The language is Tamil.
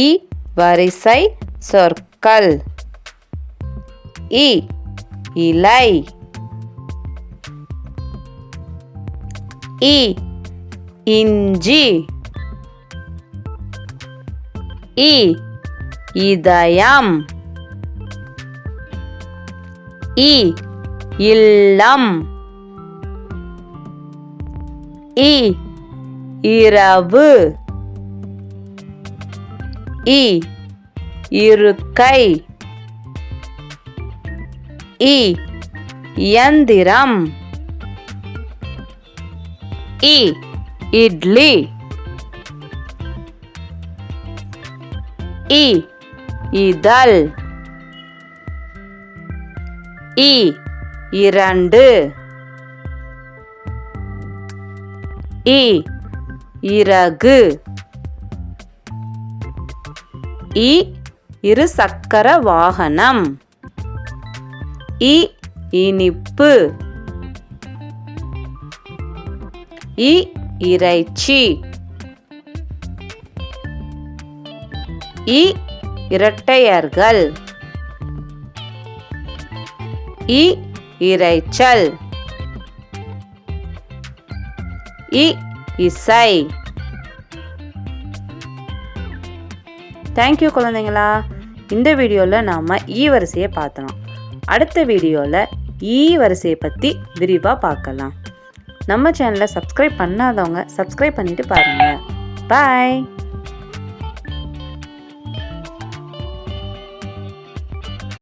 இ வரிசை சொற்கள். இ இலை. இ இஞ்சி. இ இதயம். இ இல்லம். இ இரவு. இ இருக்கை இ இயந்திரம். இ இட்லி. இ இதழ். இ இரண்டு. இ இறகு. இ இரு சக்கர வாகனம். இ இனிப்பு. இ இறைச்சி. இ இரட்டையர்கள். இ இரைச்சல். இ இசை. தேங்க்யூ குழந்தைங்களா. இந்த வீடியோவில் நாம் ஈ e வரிசையை பார்த்தோம் அடுத்த வீடியோவில் ஈ e வரிசையை பற்றி விரிவாக பார்க்கலாம். நம்ம சேனலை சப்ஸ்கிரைப் பண்ணாதவங்க சப்ஸ்கிரைப் பண்ணிவிட்டு பாருங்கள் பாய்